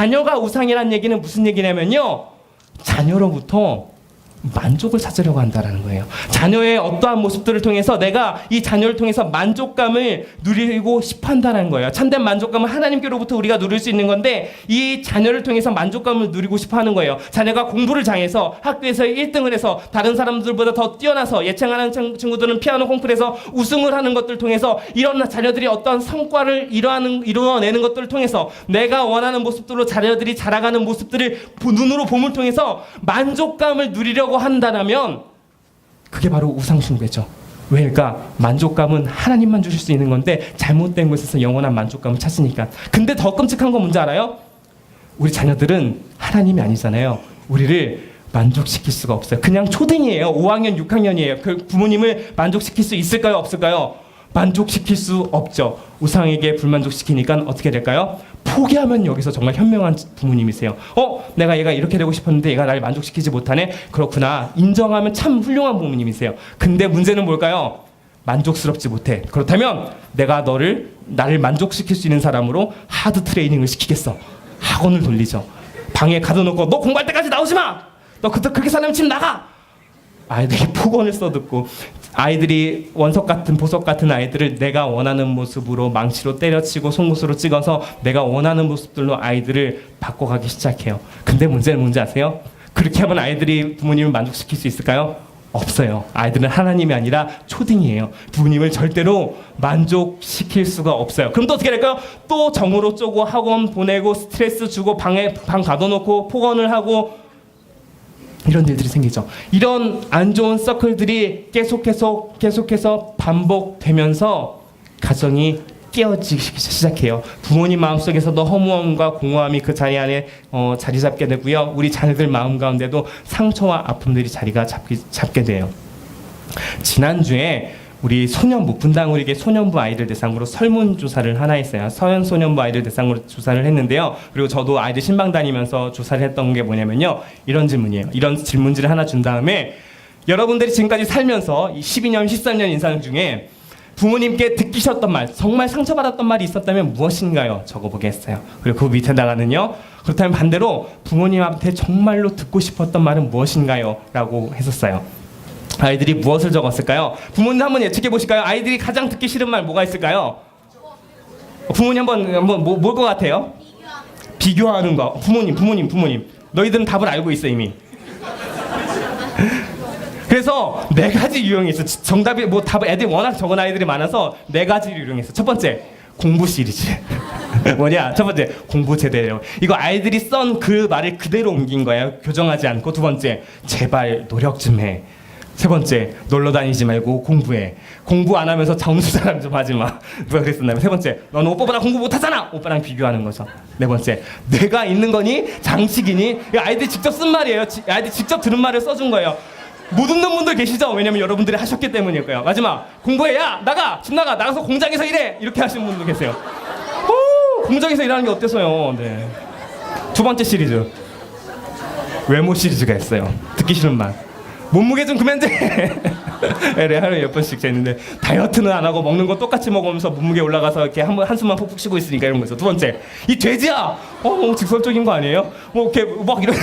자녀가 우상이라는 얘기는 무슨 얘기냐면요. 자녀로부터 만족을 찾으려고 한다라는 거예요. 자녀의 어떠한 모습들을 통해서 내가 이 자녀를 통해서 만족감을 누리고 싶어 한다는 거예요. 참된 만족감은 하나님께로부터 우리가 누릴 수 있는 건데 이 자녀를 통해서 만족감을 누리고 싶어 하는 거예요. 자녀가 공부를 잘해서 학교에서 1등을 해서 다른 사람들보다 더 뛰어나서 예창하는 친- 친구들은 피아노 콩쿠르에서 우승을 하는 것들 통해서 이런 자녀들이 어떤 성과를 이뤄하는, 이루어내는 것들을 통해서 내가 원하는 모습들로 자녀들이 자라가는 모습들을 보- 눈으로 봄을 통해서 만족감을 누리려고 한다면 그게 바로 우상숭배죠. 왜일까? 만족감은 하나님만 주실 수 있는 건데 잘못된 곳에서 영원한 만족감을 찾으니까. 근데 더 끔찍한 건 뭔지 알아요? 우리 자녀들은 하나님이 아니잖아요. 우리를 만족시킬 수가 없어요. 그냥 초등이에요. 5학년, 6학년이에요. 그 부모님을 만족시킬 수 있을까요? 없을까요? 만족시킬 수 없죠. 우상에게 불만족시키니까 어떻게 될까요? 포기하면 여기서 정말 현명한 부모님이세요. 어, 내가 얘가 이렇게 되고 싶었는데 얘가 나를 만족시키지 못하네. 그렇구나. 인정하면 참 훌륭한 부모님이세요. 근데 문제는 뭘까요? 만족스럽지 못해. 그렇다면 내가 너를 나를 만족시킬 수 있는 사람으로 하드 트레이닝을 시키겠어. 학원을 돌리죠. 방에 가둬놓고 너 공부할 때까지 나오지 마. 너 그때 그렇게 살면 집 나가. 아이들이 폭언을 써듣고 아이들이 원석 같은 보석 같은 아이들을 내가 원하는 모습으로 망치로 때려치고 송곳으로 찍어서 내가 원하는 모습들로 아이들을 바꿔가기 시작해요. 근데 문제는 뭔지 아세요? 그렇게 하면 아이들이 부모님을 만족시킬 수 있을까요? 없어요. 아이들은 하나님이 아니라 초딩이에요. 부모님을 절대로 만족시킬 수가 없어요. 그럼 또 어떻게 될까요? 또 정으로 쪼고 학원 보내고 스트레스 주고 방에 방 가둬놓고 폭언을 하고 이런 일들이 생기죠. 이런 안 좋은 서클들이 계속해서 계속해서 반복되면서 가정이 깨어지기 시작해요. 부모님 마음속에서도 허무함과 공허함이 그 자리 안에 어, 자리 잡게 되고요. 우리 자녀들 마음 가운데도 상처와 아픔들이 자리가 잡기, 잡게 돼요. 지난주에 우리 소년부 분당 우리게 소년부 아이들 대상으로 설문 조사를 하나 했어요. 서현 소년부 아이들 대상으로 조사를 했는데요. 그리고 저도 아이들 신방 다니면서 조사를 했던 게 뭐냐면요. 이런 질문이에요. 이런 질문지를 하나 준 다음에 여러분들이 지금까지 살면서 이 12년, 13년 인상 중에 부모님께 듣기셨던 말, 정말 상처받았던 말이 있었다면 무엇인가요? 적어보게 했어요. 그리고 그 밑에다가는요. 그렇다면 반대로 부모님한테 정말로 듣고 싶었던 말은 무엇인가요? 라고 했었어요. 아이들이 무엇을 적었을까요? 부모님 한번 예측해 보실까요? 아이들이 가장 듣기 싫은 말 뭐가 있을까요? 부모님 한번 한번 뭐, 뭘것 같아요? 비교하는 거. 부모님, 부모님, 부모님. 너희들은 답을 알고 있어 이미. 그래서 네 가지 유형이 있어. 지- 정답이 뭐 답을 애들이 워낙 적은 아이들이 많아서 네 가지 유형이 있어. 첫 번째 공부 시리즈. 뭐냐? 첫 번째 공부 제대로. 이거 아이들이 썬그 말을 그대로 옮긴 거예요. 교정하지 않고 두 번째 제발 노력 좀 해. 세 번째 놀러 다니지 말고 공부해. 공부 안 하면서 점수 자랑 좀 하지 마. 누가 그랬었나요? 세 번째 너는 오빠보다 공부 못하잖아. 오빠랑 비교하는 거죠. 네 번째 내가 있는 거니 장식이니 이거 아이들이 직접 쓴 말이에요. 지- 아이들이 직접 들은 말을 써준 거예요. 못 웃는 분들 계시죠? 왜냐면 여러분들이 하셨기 때문일 거예요. 마지막 공부해 야 나가 집 나가 나가서 공장에서 일해 이렇게 하시는 분도 계세요. 오, 공장에서 일하는 게 어때서요? 네. 두 번째 시리즈 외모 시리즈가 있어요. 듣기 싫은 말. 몸무게 좀 그만 재. 래 하루에 몇 번씩 재는데 다이어트는 안 하고 먹는 거 똑같이 먹으면서 몸무게 올라가서 이렇게 한번 한숨만 푹푹 쉬고 있으니까 이런 거죠. 두 번째 이 돼지야. 어 너무 직설적인 거 아니에요? 뭐 이렇게 막 이런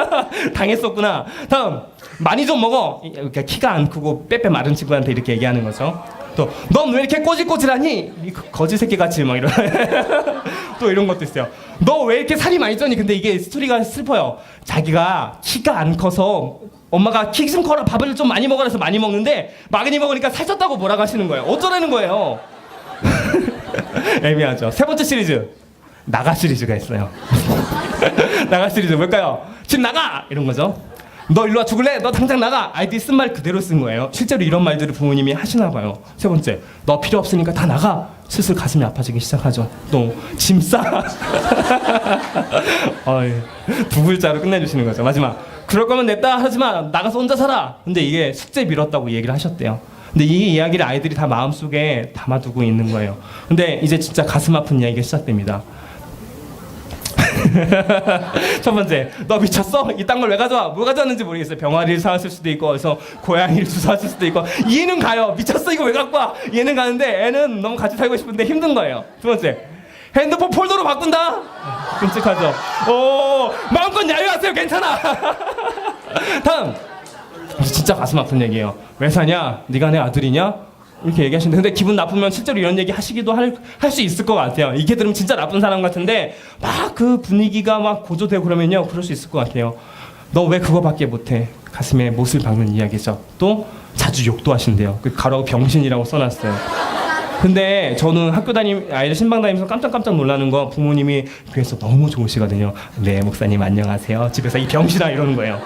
당했었구나. 다음 많이 좀 먹어. 이- 이렇게 키가 안 크고 빼빼 마른 친구한테 이렇게 얘기하는 거죠. 또 넌 왜 이렇게 꼬질꼬질하니? 이 거- 거지 새끼 같이 막 이런 또 이런 것도 있어요. 너 왜 이렇게 살이 많이 쪘니? 근데 이게 스토리가 슬퍼요. 자기가 키가 안 커서 엄마가 키 좀 커라 밥을 좀 많이 먹으라 해서 많이 먹는데 많이 먹으니까 살쪘다고 뭐라고 하시는 거예요. 어쩌라는 거예요. 애매하죠. 세 번째 시리즈 나가 시리즈가 있어요. 나가 시리즈 뭘까요? 집 나가 이런 거죠. 너 일로 와 죽을래? 너 당장 나가. 아이들이 쓴말 그대로 쓴 거예요. 실제로 이런 말들을 부모님이 하시나 봐요. 세 번째, 너 필요 없으니까 다 나가. 슬슬 가슴이 아파지기 시작하죠. 또 짐 싸. 어이, 두 글자로 끝내주시는 거죠. 마지막, 그럴 거면 냈다 하지만 나가서 혼자 살아. 근데 이게 숙제 미뤘다고 얘기를 하셨대요. 근데 이 이야기를 아이들이 다 마음속에 담아두고 있는 거예요. 근데 이제 진짜 가슴 아픈 이야기가 시작됩니다. 첫 번째, 너 미쳤어? 이딴 걸 왜 가져와? 뭘 가져왔는지 모르겠어요. 병아리를 사왔을 수도 있고, 그래서 고양이를 주워왔을 수도 있고, 이해는 가요. 미쳤어? 이거 왜 갖고 와? 이해는 가는데 애는 너무 같이 살고 싶은데 힘든 거예요. 두 번째, 핸드폰 폴더로 바꾼다. 끔찍하죠. 오 마음껏 야유하세요. 괜찮아. 다음 진짜 가슴 아픈 얘기예요. 왜 사냐? 네가 내 아들이냐? 이렇게 얘기하시는데 근데 기분 나쁘면 실제로 이런 얘기 하시기도 할 수 있을 것 같아요. 이게 들으면 진짜 나쁜 사람 같은데 막 그 분위기가 막 고조되고 그러면요 그럴 수 있을 것 같아요. 너 왜 그거밖에 못해? 가슴에 못을 박는 이야기죠. 또 자주 욕도 하신대요. 그 가라고 병신이라고 써놨어요. 근데 저는 학교 다니 아이들 신방 다니면서 깜짝깜짝 놀라는 거 부모님이 그래서 너무 좋으시거든요. 네 목사님 안녕하세요. 집에서 이 병신아 이러는 거예요.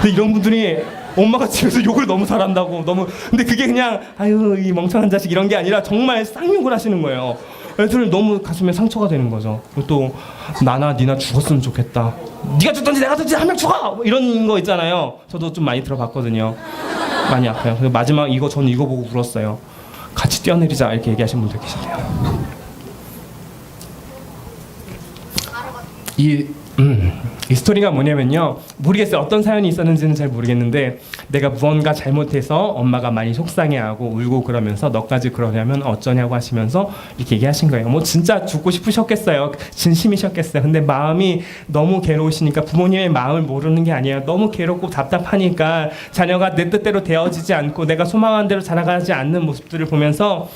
근데 이런 분들이 엄마가 집에서 욕을 너무 잘한다고 너무 근데 그게 그냥 아유 이 멍청한 자식 이런 게 아니라 정말 쌍욕을 하시는 거예요. 애들 너무 가슴에 상처가 되는 거죠. 또 나나 니나 죽었으면 좋겠다. 네가 죽든지 내가 죽든지 한 명 죽어 뭐 이런 거 있잖아요. 저도 좀 많이 들어봤거든요. 많이 아파요. 그래서 마지막 이거 저는 이거 보고 울었어요. 같이 뛰어내리자 이렇게 얘기하신 분들 계신데요. 이, 음, 이 스토리가 뭐냐면요. 모르겠어요. 어떤 사연이 있었는지는 잘 모르겠는데 내가 무언가 잘못해서 엄마가 많이 속상해하고 울고 그러면서 너까지 그러냐면 어쩌냐고 하시면서 이렇게 얘기하신 거예요. 뭐 진짜 죽고 싶으셨겠어요. 진심이셨겠어요. 근데 마음이 너무 괴로우시니까 부모님의 마음을 모르는 게 아니에요. 너무 괴롭고 답답하니까 자녀가 내 뜻대로 되어지지 않고 내가 소망한 대로 자라가지 않는 모습들을 보면서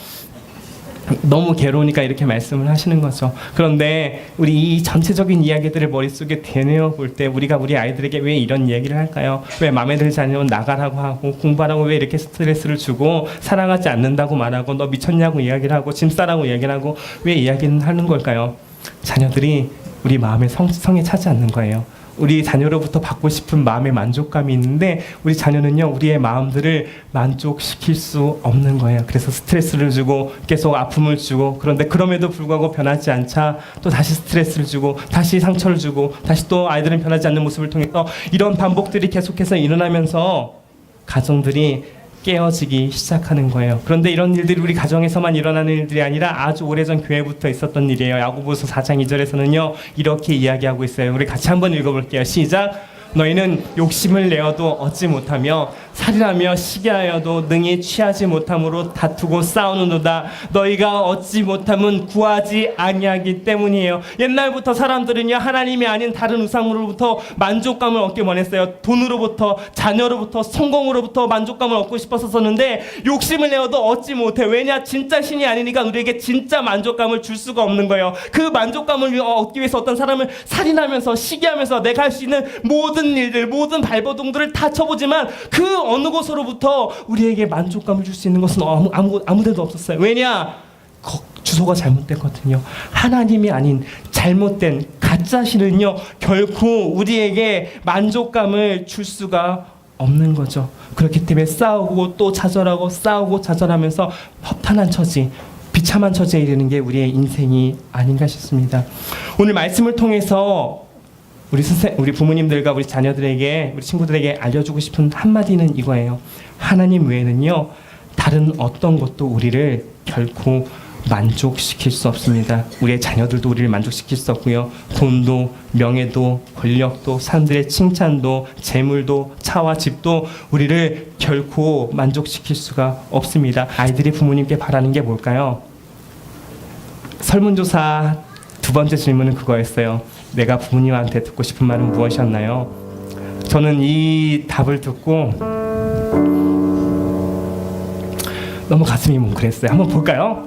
너무 괴로우니까 이렇게 말씀을 하시는 거죠. 그런데 우리 이 전체적인 이야기들을 머릿속에 되뇌어 볼 때 우리가 우리 아이들에게 왜 이런 얘기를 할까요? 왜 마음에 들지 않으면 나가라고 하고 공부하라고 왜 이렇게 스트레스를 주고 사랑하지 않는다고 말하고 너 미쳤냐고 이야기를 하고 짐 싸라고 이야기를 하고 왜 이야기는 하는 걸까요? 자녀들이 우리 마음의 성, 성에 차지 않는 거예요. 우리 자녀로부터 받고 싶은 마음의 만족감이 있는데 우리 자녀는요 우리의 마음들을 만족시킬 수 없는 거예요. 그래서 스트레스를 주고 계속 아픔을 주고 그런데 그럼에도 불구하고 변하지 않자 또 다시 스트레스를 주고 다시 상처를 주고 다시 또 아이들은 변하지 않는 모습을 통해서 이런 반복들이 계속해서 일어나면서 가정들이 깨어지기 시작하는 거예요. 그런데 이런 일들이 우리 가정에서만 일어나는 일들이 아니라 아주 오래전 교회부터 있었던 일이에요. 야고보서 4장 2절에서는요. 이렇게 이야기하고 있어요. 우리 같이 한번 읽어 볼게요. 시작. 너희는 욕심을 내어도 얻지 못하며 살인하며 시기하여도 능히 취하지 못함으로 다투고 싸우는도다. 너희가 얻지 못함은 구하지 아니하기 때문이에요. 옛날부터 사람들은요 하나님이 아닌 다른 우상으로부터 만족감을 얻기 원했어요. 돈으로부터 자녀로부터 성공으로부터 만족감을 얻고 싶었었는데 욕심을 내어도 얻지 못해. 왜냐 진짜 신이 아니니까 우리에게 진짜 만족감을 줄 수가 없는 거예요. 그 만족감을 얻기 위해서 어떤 사람을 살인하면서 시기하면서 내가 할 수 있는 모든 일들 모든 발버둥들을 다 쳐보지만 그 어느 곳으로부터 우리에게 만족감을 줄 수 있는 것은 아무, 아무, 아무 데도 없었어요 왜냐 거- 주소가 잘못됐거든요. 하나님이 아닌 잘못된 가짜 신은요 결코 우리에게 만족감을 줄 수가 없는 거죠. 그렇기 때문에 싸우고 또 좌절하고 싸우고 좌절하면서 허탄한 처지, 비참한 처지에 이르는 게 우리의 인생이 아닌가 싶습니다. 오늘 말씀을 통해서 우리 선생, 우리 부모님들과 우리 자녀들에게 우리 친구들에게 알려주고 싶은 한마디는 이거예요. 하나님 외에는요 다른 어떤 것도 우리를 결코 만족시킬 수 없습니다. 우리의 자녀들도 우리를 만족시킬 수 없고요. 돈도 명예도 권력도 사람들의 칭찬도 재물도 차와 집도 우리를 결코 만족시킬 수가 없습니다. 아이들이 부모님께 바라는 게 뭘까요? 설문조사 두 번째 질문은 그거였어요. 내가 부모님한테 듣고 싶은 말은 무엇이었나요? 저는 이 답을 듣고 너무 가슴이 뭉클했어요. 한번 볼까요?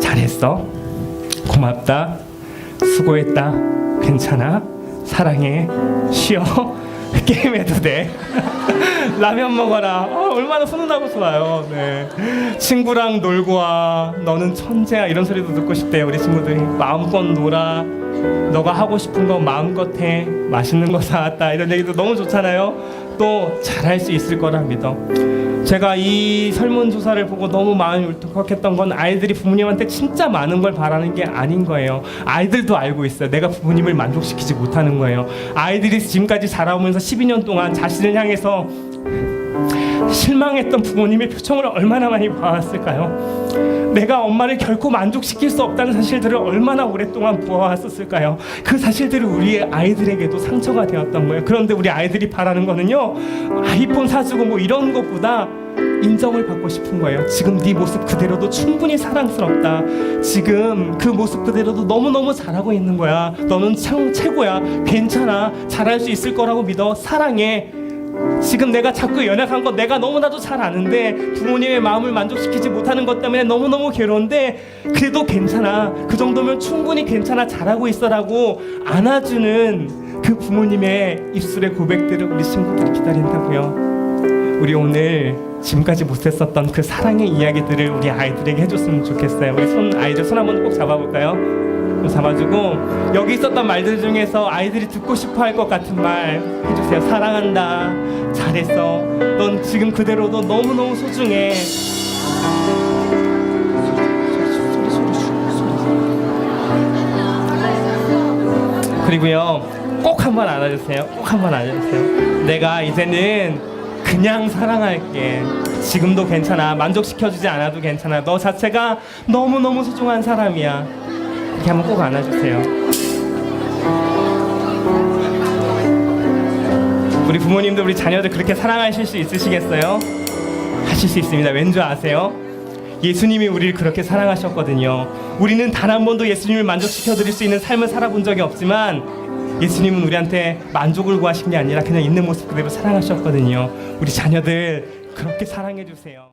잘했어. 고맙다. 수고했다. 괜찮아. 사랑해. 쉬어. 게임해도 돼. 라면 먹어라. 어, 얼마나 훈훈하고 좋아요. 네. 친구랑 놀고 와. 너는 천재야. 이런 소리도 듣고 싶대요. 우리 친구들이. 마음껏 놀아. 너가 하고 싶은 거 마음껏 해. 맛있는 거 사왔다. 이런 얘기도 너무 좋잖아요. 또 잘할 수 있을 거라 믿어. 제가 이 설문조사를 보고 너무 마음이 울컥했던 건 아이들이 부모님한테 진짜 많은 걸 바라는 게 아닌 거예요. 아이들도 알고 있어요. 내가 부모님을 만족시키지 못하는 거예요. 아이들이 지금까지 자라오면서 12년 동안 자신을 향해서 실망했던 부모님의 표정을 얼마나 많이 봐왔을까요? 내가 엄마를 결코 만족시킬 수 없다는 사실들을 얼마나 오랫동안 보아왔었을까요? 그 사실들이 우리 아이들에게도 상처가 되었던 거예요. 그런데 우리 아이들이 바라는 거는요, 아이폰 사주고 뭐 이런 것보다 인정을 받고 싶은 거예요. 지금 네 모습 그대로도 충분히 사랑스럽다. 지금 그 모습 그대로도 너무너무 잘하고 있는 거야. 너는 참 최고야. 괜찮아. 잘할 수 있을 거라고 믿어. 사랑해. 지금 내가 자꾸 연약한 거 내가 너무나도 잘 아는데 부모님의 마음을 만족시키지 못하는 것 때문에 너무너무 괴로운데 그래도 괜찮아. 그 정도면 충분히 괜찮아. 잘하고 있어라고 안아주는 그 부모님의 입술의 고백들을 우리 친구들이 기다린다고요 우리 오늘 지금까지 못했었던 그 사랑의 이야기들을 우리 아이들에게 해줬으면 좋겠어요 우리 손 아이들 손 한번 꼭 잡아볼까요? 잡아주고 여기 있었던 말들 중에서 아이들이 듣고 싶어 할 것 같은 말 해주세요. 사랑한다. 잘했어. 넌 지금 그대로도 너무너무 소중해. 그리고요 꼭 한번 안아주세요. 꼭 한번 안아주세요. 내가 이제는 그냥 사랑할게. 지금도 괜찮아. 만족시켜주지 않아도 괜찮아. 너 자체가 너무너무 소중한 사람이야. 이렇게 한번 꼭 안아주세요. 우리 부모님도 우리 자녀들 그렇게 사랑하실 수 있으시겠어요? 하실 수 있습니다. 왠 줄 아세요? 예수님이 우리를 그렇게 사랑하셨거든요. 우리는 단 한 번도 예수님을 만족시켜 드릴 수 있는 삶을 살아본 적이 없지만 예수님은 우리한테 만족을 구하신 게 아니라 그냥 있는 모습 그대로 사랑하셨거든요. 우리 자녀들 그렇게 사랑해 주세요.